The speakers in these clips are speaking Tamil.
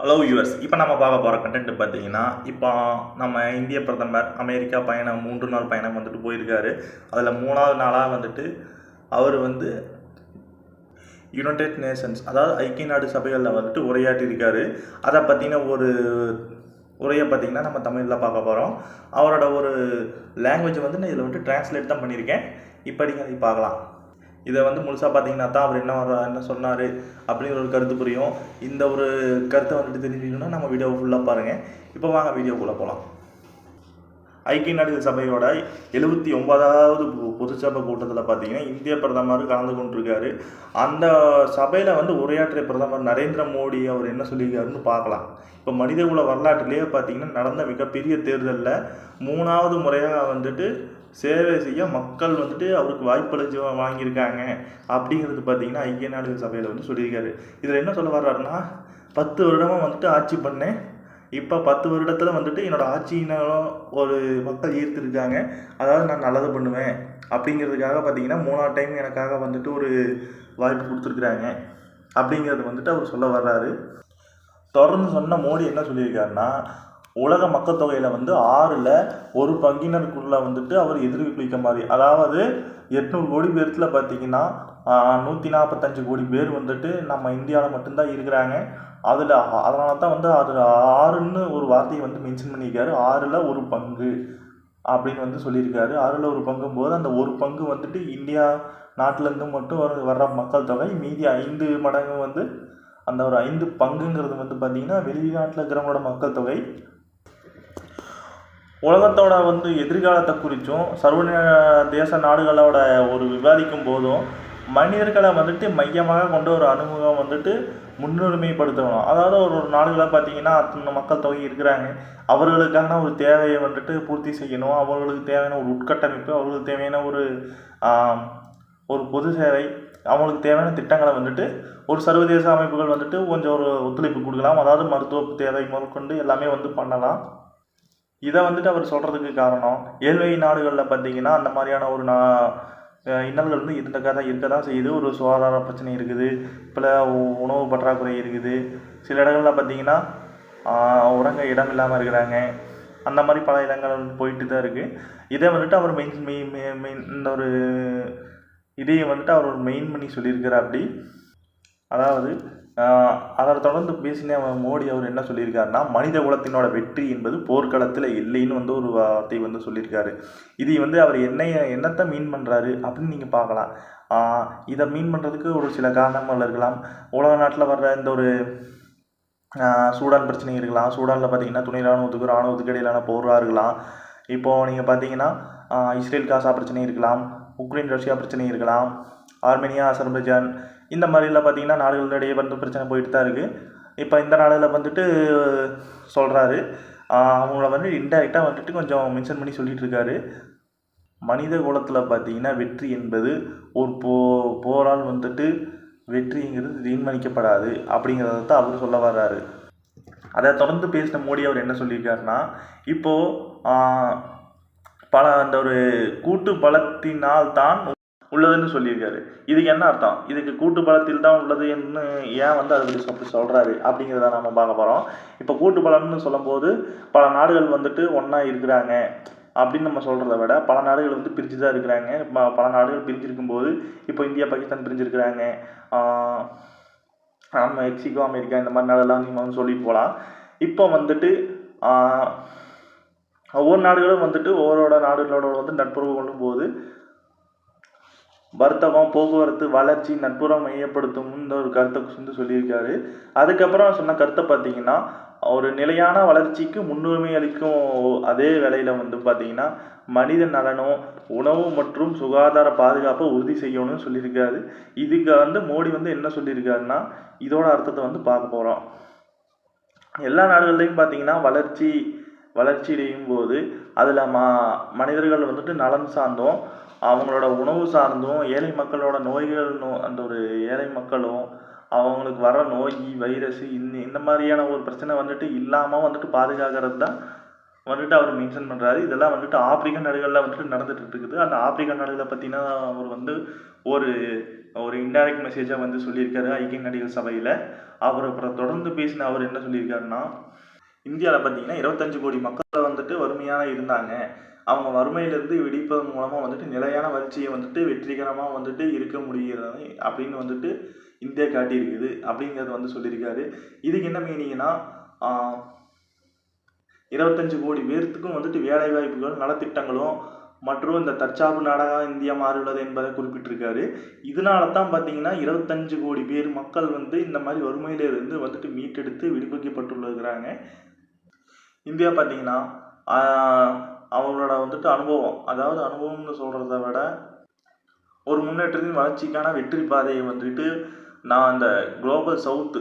ஹலோ யூஎஸ் இப்போ நம்ம பார்க்க போகிற கண்டென்ட் பார்த்தீங்கன்னா இப்போ நம்ம இந்திய பிரதமர் அமெரிக்கா பயணம் மூன்று நாள் பயணம் வந்துட்டு போயிருக்காரு. அதில் மூணாவது நாளாக வந்துட்டு அவர் வந்து யுனைடெட் நேஷன்ஸ் அதாவது ஐக்கிய நாடு சபைகளில் வந்துட்டு உரையாற்றியிருக்காரு அதை பற்றின ஒரு உரையை பார்த்திங்கன்னா நம்ம தமிழில் பார்க்க போகிறோம் அவரோட ஒரு லாங்குவேஜ் வந்து நான் இதில் வந்துட்டு டிரான்ஸ்லேட் தான் பண்ணியிருக்கேன். இப்போ நீங்கள் அதை பார்க்கலாம். இதை வந்து முழுசாக பார்த்தீங்கன்னா தான் அவர் என்ன என்ன சொன்னார் அப்படிங்கிற ஒரு கருத்து புரியும். இந்த ஒரு கருத்தை வந்துட்டு தெரிஞ்சுக்கணும்னா நம்ம வீடியோவை ஃபுல்லாக பாருங்கள் இப்போ வாங்க வீடியோக்குள்ளே போகலாம் ஐக்கிய நாடுகள் சபையோட எழுபத்தி ஒன்பதாவது பொதுச்சபை கூட்டத்தில் பார்த்தீங்கன்னா இந்திய பிரதமர் கலந்து கொண்டிருக்காரு. அந்த சபையில் வந்து உரையாற்றிய பிரதமர் நரேந்திர மோடி அவர் என்ன சொல்லியிருக்காருன்னு பார்க்கலாம். இப்போ மனிதகுல வரலாற்றிலேயே பார்த்தீங்கன்னா நடந்த மிகப்பெரிய தேர்தலில் மூணாவது முறையாக வந்துட்டு சேவை செய்ய மக்கள் வந்துட்டு அவருக்கு வாய்ப்பளிச்சு வாங்கியிருக்காங்க அப்படிங்கிறது பார்த்தீங்கன்னா ஐக்கிய நாடுகள் சபையில் வந்து சொல்லியிருக்காரு. இதில் என்ன சொல்ல வர்றாருன்னா பத்து வருடமாக வந்துட்டு ஆட்சி பண்ணேன். இப்போ பத்து வருடத்தில் வந்துட்டு என்னோட ஆட்சியினாலும் ஒரு மக்கள் ஈர்த்திருக்காங்க. அதாவது நான் நல்லது பண்ணுவேன் அப்படிங்கிறதுக்காக பார்த்தீங்கன்னா மூணாவது டைம் எனக்காக வந்துட்டு ஒரு வாய்ப்பு கொடுத்துருக்குறாங்க அப்படிங்கிறது வந்துட்டு அவர் சொல்ல வர்றாரு. தொடர்ந்து சொன்ன மோடி என்ன சொல்லியிருக்காருன்னா உலக மக்கள் தொகையில் வந்து ஆறில் ஒரு பங்கினருக்குள்ள வந்துட்டு அவர் எதிர்விப்பிக்க மாதிரி. அதாவது எட்நூறு கோடி பேர்த்தில் பார்த்தீங்கன்னா நூற்றி நாற்பத்தஞ்சு கோடி பேர் வந்துட்டு நம்ம இந்தியாவில் மட்டும்தான் இருக்கிறாங்க. அதில் அதனால தான் வந்து அது ஆறுன்னு ஒரு வார்த்தையை வந்து மென்ஷன் பண்ணியிருக்காரு. ஆறில் ஒரு பங்கு அப்படின்னு வந்து சொல்லியிருக்காரு. ஆறில் ஒரு பங்கும் போது அந்த ஒரு பங்கு வந்துட்டு இந்தியா நாட்டிலேருந்து மட்டும் வர வர்ற மக்கள் தொகை மீதி ஐந்து மடங்கு வந்து அந்த ஒரு ஐந்து பங்குங்கிறது வந்து பார்த்திங்கன்னா வெளிநாட்டில் இருக்கிறவங்களோட மக்கள் தொகை உலகத்தோட வந்து எதிர்காலத்தை குறித்தும் சர்வ தேச நாடுகளோட ஒரு விவாதிக்கும் போதும் மனிதர்களை வந்துட்டு மையமாக கொண்ட ஒரு அனுபவம் வந்துட்டு முன்னுரிமைப்படுத்தணும். அதாவது ஒரு ஒரு நாடுகளை பார்த்தீங்கன்னா அத்தனை மக்கள் தொகை இருக்கிறாங்க. அவர்களுக்கான ஒரு தேவையை வந்துட்டு பூர்த்தி செய்யணும். அவர்களுக்கு தேவையான ஒரு உட்கட்டமைப்பு அவர்களுக்கு தேவையான ஒரு ஒரு பொது சேவை அவங்களுக்கு தேவையான திட்டங்களை வந்துட்டு ஒரு சர்வதேச அமைப்புகள் வந்துட்டு கொஞ்சம் ஒரு ஒத்துழைப்பு கொடுக்கலாம். அதாவது மருத்துவ தேவை முதற்கொண்டு எல்லாமே வந்து பண்ணலாம். இதை வந்துட்டு அவர் சொல்கிறதுக்கு காரணம் ஏழ்மை நாடுகளில் பார்த்தீங்கன்னா அந்த மாதிரியான ஒரு நா இன்னல்கள் வந்து இருந்தக்கா தான் இருக்க தான் செய்யுது. ஒரு சுகாதார பிரச்சனை இருக்குது இப்போ உணவு பற்றாக்குறை இருக்குது. சில இடங்களில் பார்த்தீங்கன்னா உறங்க இடம் இல்லாமல் இருக்கிறாங்க. அந்த மாதிரி பல இடங்கள் வந்து போயிட்டு தான் இருக்குது இதை வந்துட்டு அவர் மெயின் மெயின் மெயின் இந்த ஒரு இதையை வந்துட்டு அவர் மெயின் பண்ணி சொல்லியிருக்கிறார் அப்படி. அதாவது அதை தொடர்ந்து பேசின மோடி அவர் என்ன சொல்லியிருக்காருன்னா மனித குலத்தினோட வெற்றி என்பது போர்க்களத்தில் இல்லைன்னு வந்து ஒரு வார்த்தை வந்து சொல்லியிருக்காரு. இது வந்து அவர் என்னைய என்னத்தை மீன் பண்ணுறாரு அப்படின்னு நீங்கள் பார்க்கலாம். இதை மீன் பண்ணுறதுக்கு ஒரு சில காரணங்கள் இருக்கலாம். உலக நாட்டில் வர்ற இந்த ஒரு சூடான் பிரச்சனை இருக்கலாம். சூடானில் பார்த்தீங்கன்னா துணை ராணுவத்துக்கு ராணுவத்துக்கு இடையிலான போராக இருக்கலாம். இப்போது நீங்கள் பார்த்தீங்கன்னா இஸ்ரேல் காசா பிரச்சனை இருக்கலாம். உக்ரைன் ரஷ்யா பிரச்சனை இருக்கலாம். ஆர்மேனியா அசர்பைஜான் இந்த மாதிரிலாம் பார்த்திங்கன்னா நாடுகளிடையே வந்து பிரச்சனை போயிட்டு தான் இருக்குது இப்போ இந்த நாளில் வந்துட்டு சொல்கிறாரு அவங்கள வந்து இன்டெரக்டாக வந்துட்டு கொஞ்சம் மென்ஷன் பண்ணி சொல்லிட்டு இருக்காரு. மனித குலத்தில் பார்த்தீங்கன்னா வெற்றி என்பது ஒரு போ போரால் வந்துட்டு வெற்றிங்கிறது தீர்மானிக்கப்படாது அப்படிங்கிறத தான் அவர் சொல்ல வர்றாரு. அதை தொடர்ந்து பேசின மோடி அவர் என்ன சொல்லியிருக்காருன்னா இப்போது பல அந்த ஒரு கூட்டு பலத்தினால் தான் உள்ளதுன்னு சொல்லியிருக்காரு. இதுக்கு என்ன அர்த்தம்? இதுக்கு கூட்டு பலத்தில் தான் உள்ளதுன்னு ஏன் வந்து அது அப்படி அப்படி சொல்கிறாரு அப்படிங்கிறத நம்ம பார்க்க போகிறோம் இப்போ கூட்டு பலம்னு சொல்லும்போது பல நாடுகள் வந்துட்டு ஒன்றா இருக்கிறாங்க அப்படின்னு நம்ம சொல்கிறத விட பல நாடுகள் வந்து பிரிஞ்சு தான் இருக்கிறாங்க பல நாடுகள் பிரிஞ்சிருக்கும்போது இப்போ இந்தியா பாகிஸ்தான் பிரிஞ்சிருக்கிறாங்க. நம்ம மெக்சிகோ அமெரிக்கா இந்த மாதிரி நாடெல்லாம் நீங்கள் வந்து சொல்லிட்டு போகலாம். இப்போ வந்துட்டு ஒவ்வொரு நாடுகளும் வந்துட்டு ஒவ்வொரு நாடுகளோட வந்து நட்புறவு கொள்ளும் போது வர்த்தகம் போக்குவரத்து வளர்ச்சி நட்புறம் மையப்படுத்தும் இந்த ஒரு கருத்தை வந்து சொல்லியிருக்காரு. அதுக்கப்புறம் சொன்ன கருத்தை பார்த்தீங்கன்னா ஒரு நிலையான வளர்ச்சிக்கு முன்னுரிமை அளிக்கும் அதே வேலையில் வந்து பார்த்தீங்கன்னா மனித நலனும் உணவு மற்றும் சுகாதார பாதுகாப்பை உறுதி செய்யணும்னு சொல்லியிருக்காரு. இதுக்கு வந்து மோடி வந்து என்ன சொல்லியிருக்காருன்னா இதோட அர்த்தத்தை வந்து பார்க்க போகிறோம் எல்லா நாடுகள்லையும் பார்த்தீங்கன்னா வளர்ச்சி வளர்ச்சி அடையும் போது அதில் ம மனிதர்கள் வந்துட்டு நலன் சார்ந்தோம். அவங்களோட உணவு சார்ந்தும் ஏழை மக்களோட நோய்கள் நோ அந்த ஒரு ஏழை மக்களும் அவங்களுக்கு வர நோய் வைரஸ் இந்த இந்த மாதிரியான ஒரு பிரச்சனை வந்துட்டு இல்லாமல் வந்துட்டு பாதுகாக்கிறது தான் வந்துட்டு அவர் மென்ஷன் பண்ணுறாரு இதெல்லாம் வந்துட்டு ஆப்பிரிக்க நாடுகளில் வந்துட்டு நடந்துட்டு இருக்குது அந்த ஆப்பிரிக்க நாடுகளை பார்த்தீங்கன்னா அவர் வந்து ஒரு ஒரு இன்டைரக்ட் மெசேஜாக வந்து சொல்லியிருக்காரு ஐக்கிய நாடுகள் சபையில். அவர் அப்புறம் தொடர்ந்து பேசின அவர் என்ன சொல்லியிருக்காருன்னா இந்தியாவில் பார்த்தீங்கன்னா இருபத்தஞ்சு கோடி மக்கள் வந்துட்டு வறுமையாக இருந்தாங்க. அவங்க வறுமையிலிருந்து விடிப்பதன் மூலமாக வந்துட்டு நிலையான வளர்ச்சியை வந்துட்டு வெற்றிகரமாக வந்துட்டு இருக்க முடிகிறது அப்படின்னு வந்துட்டு இந்தியா காட்டியிருக்குது அப்படிங்கிறத வந்து சொல்லியிருக்காரு. இதுக்கு என்ன மீனிங்னா இருபத்தஞ்சு கோடி பேர்த்துக்கும் வந்துட்டு வேலை வாய்ப்புகள் நலத்திட்டங்களும் மற்றும் இந்த தற்சார்பு நாடாக இந்தியா மாறியுள்ளது என்பதை குறிப்பிட்டிருக்காரு. இதனால தான் பார்த்தீங்கன்னா இருபத்தஞ்சு கோடி பேர் மக்கள் வந்து இந்த மாதிரி வறுமையிலிருந்து வந்துட்டு மீட்டெடுத்து விடுவிக்கப்பட்டுள்ளாங்க இந்தியா பார்த்தீங்கன்னா அவங்களோட வந்துட்டு அனுபவம். அதாவது அனுபவம்னு சொல்கிறத விட ஒரு முன்னேற்றத்தின் வளர்ச்சிக்கான வெற்றி பாதையை வந்துட்டு நான் அந்த குளோபல் சவுத்து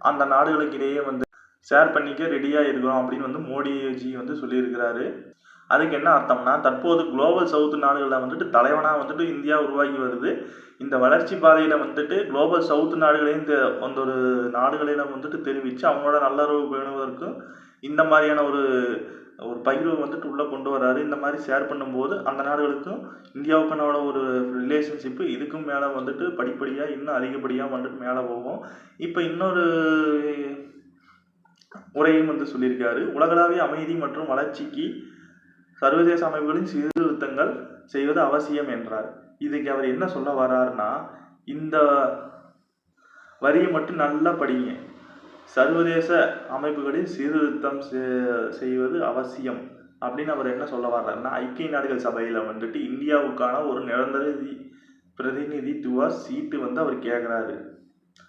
அந்த நாடுகளுக்கிடையே வந்து ஷேர் பண்ணிக்க ரெடியாக இருக்கிறோம் அப்படின்னு வந்து மோடிஜி வந்து சொல்லியிருக்கிறாரு. அதுக்கு என்ன அர்த்தம்னா தற்போது குளோபல் சவுத் நாடுகளில் வந்துட்டு தலைவனாக வந்துட்டு இந்தியா உருவாகி வருது. இந்த வளர்ச்சி பாதையில் வந்துட்டு குளோபல் சவுத் நாடுகளையும் இந்த அந்த ஒரு நாடுகளிடம் வந்துட்டு தெரிவித்து அவங்களோட நல்லுறவு பேணுவதற்கும் இந்த மாதிரியான ஒரு பகிர்வை வந்துட்டு உள்ளே கொண்டு வராரு. இந்த மாதிரி ஷேர் பண்ணும்போது அந்த நாடுகளுக்கும் இந்தியாவுக்கான ஒரு ரிலேஷன்ஷிப்பு இதுக்கும் மேலே வந்துட்டு படிப்படியாக இன்னும் அதிகப்படியாக வந்துட்டு மேலே போகும். இப்போ இன்னொரு உரையும் வந்து சொல்லியிருக்காரு. உலகளாவிய அமைதி மற்றும் வளர்ச்சிக்கு சர்வதேச அமைப்புகளின் சீர்திருத்தங்கள் செய்வது அவசியம் என்றார். இதுக்கு அவர் என்ன சொல்ல வர்றாருன்னா இந்த வரியை மட்டும் நல்லா படிங்க சர்வதேச அமைப்புகளில் சீர்திருத்தம் செ- செய்வது அவசியம் அப்படின்னு அவர் என்ன சொல்ல வர்றாருன்னா ஐக்கிய நாடுகள் சபையில் வந்துட்டு இந்தியாவுக்கான ஒரு நிரந்தர பிரதிநிதித்துவ சீட்டு வந்து அவர் கேட்குறாரு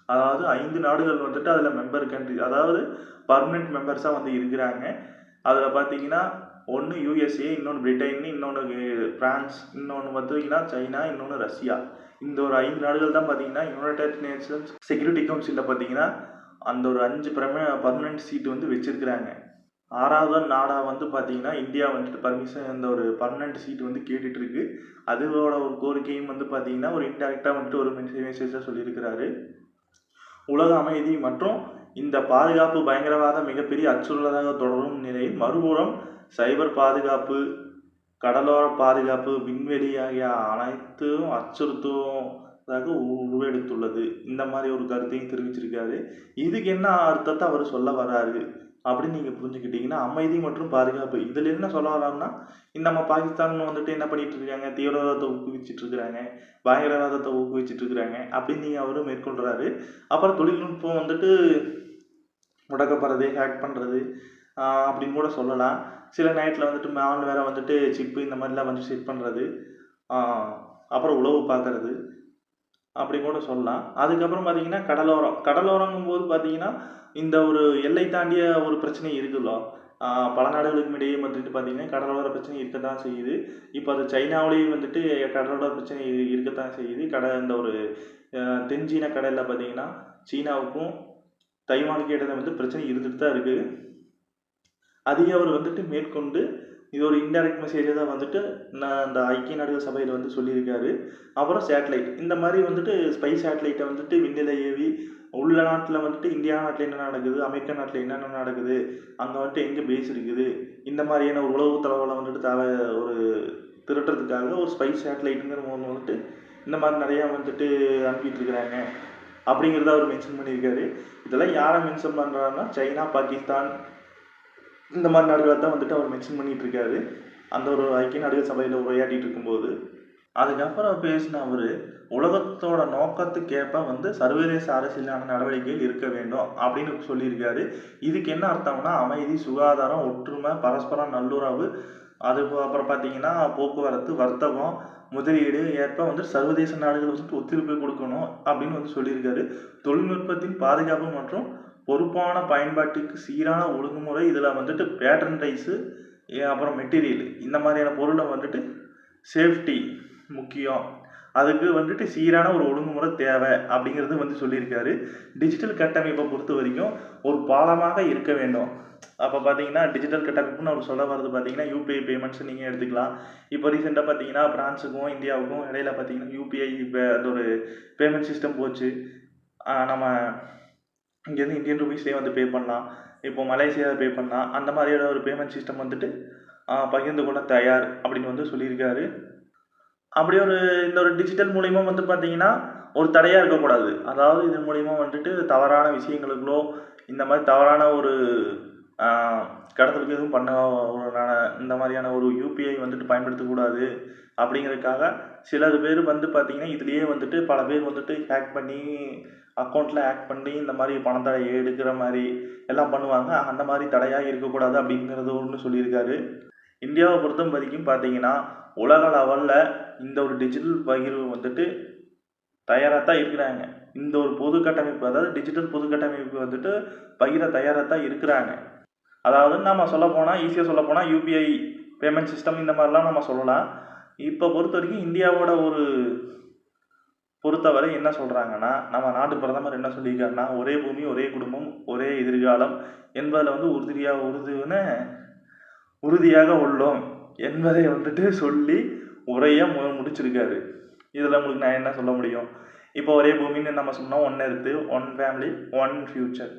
அதாவது ஐந்து நாடுகள் வந்துட்டு அதில் மெம்பர் கண்ட்ரி அதாவது பர்மனெண்ட் மெம்பர்ஸாக வந்து இருக்கிறாங்க. அதில் பார்த்தீங்கன்னா ஒன்று யூஎஸ்ஏ இன்னொன்று பிரிட்டன் இன்னொன்று பிரான்ஸ் இன்னொன்று பார்த்தீங்கன்னா சைனா இன்னொன்று ரஷ்யா இந்த ஒரு ஐந்து நாடுகள் தான் பார்த்தீங்கன்னா யுனைடெட் நேஷன்ஸ் செக்யூரிட்டி கவுன்சிலில் பார்த்தீங்கன்னா அந்த ஒரு அஞ்சு பிரம பர்மனெண்ட் சீட்டு வந்து வச்சிருக்கிறாங்க. ஆறாவது நாடாக வந்து பார்த்தீங்கன்னா இந்தியா வந்துட்டு பர்மிஷன் இந்த ஒரு பர்மனெண்ட் சீட் வந்து கேட்டுட்ருக்கு. அதோட ஒரு கோரிக்கையும் வந்து பார்த்தீங்கன்னா ஒரு இன்டெரக்டாக வந்துட்டு ஒரு மெசேஜாக சொல்லியிருக்கிறாரு. உலக அமைதி மற்றும் இந்த பாதுகாப்பு பயங்கரவாத மிகப்பெரிய அச்சுறுத்தலாக தொடரும் நிலையில் மறுபுறம் சைபர் பாதுகாப்பு கடலோர பாதுகாப்பு விண்வெளி ஆகிய அனைத்தும் அச்சுறுத்துவதாக உருவெடுத்துள்ளது. இந்த மாதிரி ஒரு கருத்தையும் தெரிவிச்சிருக்காரு. இதுக்கு என்ன அர்த்தத்தை அவர் சொல்ல வராரு அப்படின்னு நீங்கள் புரிஞ்சுக்கிட்டீங்கன்னா அமைதி மற்றும் பாதுகாப்பு. இதில் என்ன சொல்ல வராருன்னா இந்த நம்ம பாகிஸ்தான் வந்துட்டு என்ன பண்ணிட்டு இருக்காங்க தீவிரவாதத்தை ஊக்குவிச்சுட்டு இருக்கிறாங்க பயங்கரவாதத்தை ஊக்குவிச்சுட்டு இருக்கிறாங்க அப்படின்னு நீங்கள் அவரும் மேற்கொள்கிறாரு அப்புறம் தொழில்நுட்பம் வந்துட்டு முடக்கப்படுறது ஹேக் பண்ணுறது அப்படின்னு கூட சொல்லலாம். சில நேரத்தில் வந்துட்டு மேல் வேற வந்துட்டு சிப்பு இந்த மாதிரிலாம் வந்து செட் பண்ணுறது அப்புறம் உளவு பார்க்கறது அப்படி கூட சொல்லலாம். அதுக்கப்புறம் பார்த்தீங்கன்னா கடலோரம். கடலோரங்கும் போது பார்த்தீங்கன்னா இந்த ஒரு எல்லை தாண்டிய ஒரு பிரச்சனை இருக்குதோ பல நாடுகளுக்கும் இடையே வந்துட்டு பார்த்தீங்கன்னா கடலோர பிரச்சனை இருக்க தான் செய்யுது. இப்போ அது சைனாவிலேயும் வந்துட்டு கடலோர பிரச்சனை இருக்க இருக்கத்தான் செய்யுது. கடை இந்த ஒரு தென் தென்சீன கடலில் பார்த்தீங்கன்னா சீனாவுக்கும் தைவானுக்கு இடையில வந்து பிரச்சனை இருந்துட்டு தான் இருக்குது. அதையும் அவர் வந்துட்டு மேற்கொண்டு இது ஒரு இன்டெரக்ட் மெசேஜ் தான் வந்துட்டு நான் அந்த ஐக்கிய நாடுகள் சபையில் வந்து சொல்லியிருக்காரு. அப்புறம் சேட்டலைட் இந்த மாதிரி வந்துட்டு ஸ்பை சேட்டலைட்டை வந்துட்டு விண்ணில ஏவி உள்ள நாட்டில் வந்துட்டு இந்தியா நாட்டில் என்ன நடக்குது? அமெரிக்கா நாட்டில் என்னென்ன நடக்குது? அங்கே வந்துட்டு எங்கே பேஸ் இருக்குது? இந்த மாதிரியான ஒரு உளவு தகவலை வந்துட்டு தேவை ஒரு திரட்டுறதுக்காக ஒரு ஸ்பை சேட்டலைட்டுங்கிற ஒன்று வந்துட்டு இந்த மாதிரி நிறையா வந்துட்டு அனுப்பிட்டு இருக்கிறாங்க. அப்படிங்கிறத அவர் மென்ஷன் பண்ணியிருக்காரு. இதெல்லாம் யாரை மென்ஷன் பண்ணுறாருன்னா சைனா பாகிஸ்தான் இந்த மாதிரி நாடுகளை தான் வந்துட்டு அவர் மென்ஷன் பண்ணிகிட்டு இருக்காரு அந்த ஒரு ஐக்கிய நாடுகள் சபையில் உரையாடிட்டு இருக்கும்போது அதுக்கப்புறம் பேசின அவர் உலகத்தோட நோக்கத்துக்கேற்ப வந்து சர்வதேச அரசியலான நடவடிக்கைகள் இருக்க வேண்டும் அப்படின்னு சொல்லியிருக்காரு. இதுக்கு என்ன அர்த்தம்னா அமைதி சுகாதாரம் ஒற்றுமை பரஸ்பரம் நல்லுறவு அது அப்புறம் பார்த்தீங்கன்னா போக்குவரத்து வர்த்தகம் முதலீடு ஏற்ப வந்து சர்வதேச நாடுகள் வந்துட்டு ஒத்துழைப்பு கொடுக்கணும் அப்படின்னு வந்து சொல்லியிருக்காரு. தொழில்நுட்பத்தின் பாதுகாப்பு மற்றும் பொறுப்பான பயன்பாட்டுக்கு சீரான ஒழுங்குமுறை இதில் வந்துட்டு பேட்டர்ன்டைஸு அப்புறம் மெட்டீரியல் இந்த மாதிரியான பொருளை வந்துட்டு சேஃப்டி முக்கியம். அதுக்கு வந்துட்டு சீரான ஒரு ஒழுங்குமுறை தேவை அப்படிங்கிறது வந்து சொல்லியிருக்காரு. டிஜிட்டல் கட்டமைப்பை பொறுத்த வரைக்கும் ஒரு பாலமாக இருக்க வேண்டும். அப்போ பார்த்தீங்கன்னா டிஜிட்டல் கட்டமைப்புன்னு அவர் சொல்ல வர்றது பார்த்தீங்கன்னா யூபிஐ பேமெண்ட்ஸ் நீங்கள் எடுத்துக்கலாம். இப்போ ரீசெண்டாக பார்த்தீங்கன்னா பிரான்ஸுக்கும் இந்தியாவுக்கும் இடையில பார்த்தீங்கன்னா யூபிஐ அந்த ஒரு பேமெண்ட் சிஸ்டம் போச்சு. நம்ம இங்கேருந்து இந்தியன் ருபீஸ்லேயே வந்து பே பண்ணலாம். இப்போ மலேசியாவில் பே பண்ணலாம். அந்த மாதிரியான ஒரு பேமெண்ட் சிஸ்டம் வந்துட்டு பகிர்ந்து கொள்ள தயார் அப்படின்னு வந்து சொல்லியிருக்காரு. அப்படி ஒரு இந்த ஒரு டிஜிட்டல் மூலிமா வந்து பார்த்தீங்கன்னா ஒரு தடையாக இருக்கக்கூடாது. அதாவது இதன் மூலிமா வந்துட்டு தவறான விஷயங்களுக்குள்ளோ இந்த மாதிரி தவறான ஒரு கடத்தலுக்கு எதுவும் பண்ண ஒரு இந்த மாதிரியான ஒரு யூபிஐ வந்துட்டு பயன்படுத்தக்கூடாது. அப்படிங்கிறதுக்காக சிலர் பேர் வந்து பார்த்திங்கன்னா இதுலேயே வந்துட்டு பல பேர் வந்துட்டு ஹேக் பண்ணி அக்கௌண்ட்டில் ஆக்ட் பண்ணி இந்த மாதிரி பணத்தை எடுக்கிற மாதிரி எல்லாம் பண்ணுவாங்க. அந்த மாதிரி தடையாக இருக்கக்கூடாது அப்படிங்கிறது ஒன்று சொல்லியிருக்காரு. இந்தியாவை பொறுத்த வரைக்கும் பார்த்தீங்கன்னா உலக லெவலில் இந்த ஒரு டிஜிட்டல் பகிர்வு வந்துட்டு தயாராக தான் இருக்கிறாங்க. இந்த ஒரு பொது கட்டமைப்பு அதாவது டிஜிட்டல் பொது கட்டமைப்பு வந்துட்டு பகிர தயாராக தான் இருக்கிறாங்க. அதாவது நம்ம சொல்ல போனால் ஈஸியாக சொல்ல போனால் யூபிஐ பேமெண்ட் சிஸ்டம் இந்த மாதிரிலாம் நம்ம சொல்லலாம். இப்போ பொறுத்த வரைக்கும் இந்தியாவோட ஒரு பொறுத்தவரை என்ன சொல்கிறாங்கன்னா நம்ம நாட்டு பிரதமர் என்ன சொல்லியிருக்காருன்னா ஒரே பூமி ஒரே குடும்பம் ஒரே எதிர்காலம் என்பதில் வந்து உறுதியாக உறுதுன்னு உறுதியாக உள்ளோம் என்பதை வந்துட்டு சொல்லி உரையை மு முடிச்சிருக்காரு. இதில் உங்களுக்கு நான் என்ன சொல்ல முடியும்? இப்போ ஒரே பூமின்னு நம்ம சொன்னோம் one earth one family one future